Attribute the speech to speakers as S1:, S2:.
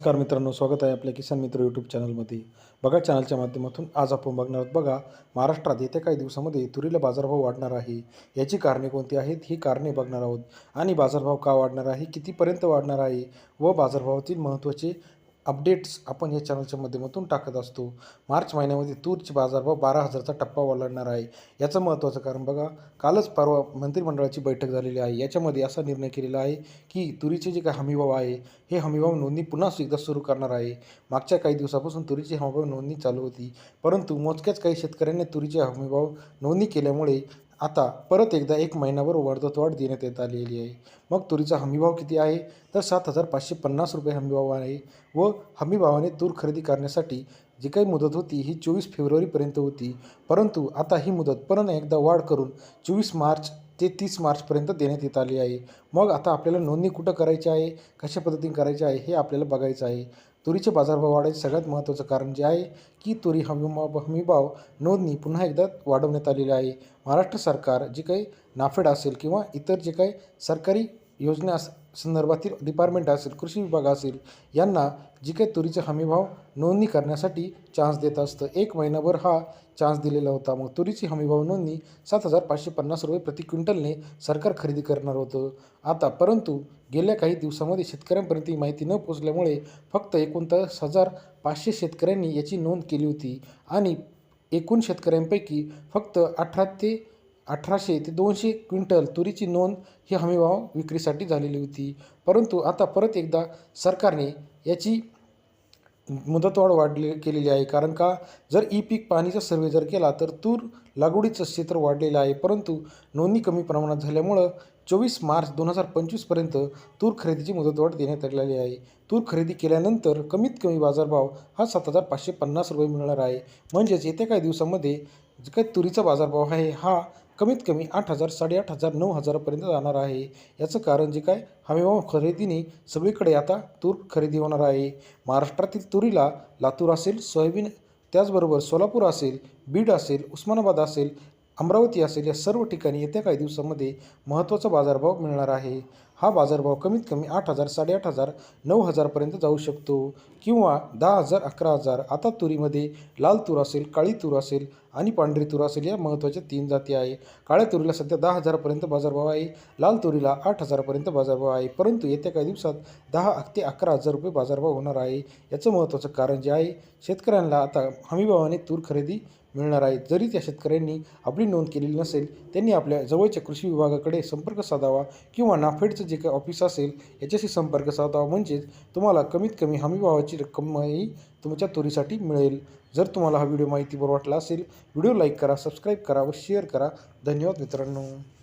S1: नमस्कार मित्रांनो स्वागत आहे आपल्या किसान मित्र यूट्यूब चॅनलमध्ये बघा चॅनलच्या माध्यमातून आज आपण बघणार आहोत बघा महाराष्ट्रात येत्या काही दिवसामध्ये तुरीला बाजारभाव वाढणार आहे. याची कारणे कोणती आहेत? ही कारणे बघणार आहोत. आणि बाजारभाव का वाढणार आहे? कितीपर्यंत वाढणार आहे? व बाजारभावातील महत्त्वाचे अपडेट्स आपण या चॅनलच्या माध्यमातून टाकत असतो. मार्च महिन्यामध्ये तूरचे बाजारभाव बारा हजारचा टप्पा ओलांडणार आहे. याचं महत्त्वाचं कारण बघा कालच परवा मंत्रिमंडळाची बैठक झालेली आहे. याच्यामध्ये असा निर्णय केलेला आहे की तुरीचे जे काही हमीभाव आहे हे हमीभाव नोंदणी पुन्हा एकदा सुरू करणार आहे. मागच्या काही दिवसापासून तुरीची हमीभाव नोंदणी चालू होती. परंतु मोजक्याच काही शेतकऱ्यांनी तुरीचे हमीभाव नोंदणी केल्यामुळे आता परत एकदा एक महिनाभर वाढ देण्यात येत आलेली आहे. मग तुरीचा हमीभाव किती आहे? तर सात हजार पाचशे पन्नास रुपये हमीभाव आहे व हमीभावाने तूर खरेदी करण्यासाठी जी काही मुदत होती ही चोवीस फेब्रुवारीपर्यंत होती. परंतु आता ही मुदत परत एकदा वाढ करून चोवीस मार्च ते तीस मार्चपर्यंत देण्यात येत आली आहे. मग आता आपल्याला नोंदणी कुठं करायची आहे? कशा पद्धतीने करायची आहे हे आपल्याला बघायचं आहे. तुरीचे बाजारभाव वाढायचे सगळ्यात महत्त्वाचं कारण जे आहे की तुरी हमीभाव हमीभाव नोंदणी पुन्हा एकदा वाढवण्यात आलेली आहे. महाराष्ट्र सरकार जे काही नाफेड असेल किंवा इतर जे काही सरकारी योजना संदर्भातील डिपार्टमेंट असेल कृषी विभाग असेल यांना जी काही तुरीचे हमीभाव नोंदणी करण्यासाठी चान्स देत असतं. एक महिनाभर हा चान्स दिलेला होता. मग तुरीची हमीभाव नोंदणी सात हजार पाचशे पन्नास रुपये प्रति क्विंटलने सरकार खरेदी करणार होतं. आता परंतु गेल्या काही दिवसामध्ये शेतकऱ्यांपर्यंत ही माहिती न पोचल्यामुळे फक्त एकोणतास हजार पाचशे शेतकऱ्यांनी याची नोंद केली होती आणि एकूण शेतकऱ्यांपैकी फक्त अठरा ते अठराशे ते दोनशे क्विंटल तुरीची नोंद ही हमीभाव विक्रीसाठी झालेली होती. परंतु आता परत एकदा सरकारने याची मुदतवाढ वाढली केलेली आहे. कारण का? जर ई पीक पाणीचा सर्वे जर केला तर तूर लागवडीचं क्षेत्र वाढलेलं आहे. परंतु नोंदणी कमी प्रमाणात झाल्यामुळं चोवीस मार्च दोन हजार पंचवीसपर्यंत तूर खरेदीची मुदतवाढ देण्यात आलेली आहे. तूर खरेदी केल्यानंतर कमीत कमी बाजारभाव हा सात हजार पाचशे पन्नास रुपये मिळणार आहे. म्हणजेच येत्या काही दिवसामध्ये जे काही तुरीचा बाजारभाव आहे हा कमीत कमी आठ हजार साडेआठ हजार नऊ हजारापर्यंत जाणार आहे. याचं कारण जे काय? हमीभाव खरेदीने सगळीकडे आता तूर खरेदी होणार आहे. महाराष्ट्रातील तुरीला लातूर असेल सोयाबीन त्याचबरोबर सोलापूर असेल बीड असेल उस्मानाबाद असेल अमरावती असेल या सर्व ठिकाणी येत्या काही दिवसामध्ये महत्त्वाचा बाजारभाव मिळणार आहे. हा बाजारभाव कमीत कमी आठ हजार साडेआठ हजार नऊ हजारपर्यंत जाऊ शकतो. किंवा दहा हजार अकरा हजार आता तुरीमध्ये लाल तूर असेल काळी तूर असेल आणि पांढरी तूर असेल या महत्त्वाच्या तीन जाती आहे. काळ्या तुरीला सध्या दहा हजारापर्यंत बाजारभाव आहे. लाल तुरीला आठ हजारपर्यंत बाजारभाव आहे. परंतु येत्या काही दिवसात दहा ते अकरा हजार रुपये बाजारभाव होणार आहे. याचं महत्त्वाचं कारण जे आहे शेतकऱ्यांना आता हमीभावाने तूर खरेदी मिळणार आहे. जरी त्या शेतकऱ्यांनी आपली नोंद केलेली नसेल त्यांनी आपल्या जवळच्या कृषी विभागाकडे संपर्क साधावा किंवा नाफेडचं जे काही ऑफिस असेल याच्याशी संपर्क साधावा. म्हणजेच तुम्हाला कमीत कमी हमीभावाची रक्कमही तुमच्या तुरीसाठी मिळेल. जर तुम्हाला हा व्हिडिओ माहितीवर वाटला असेल व्हिडिओ लाईक करा सबस्क्राईब करा व शेअर करा. धन्यवाद मित्रांनो.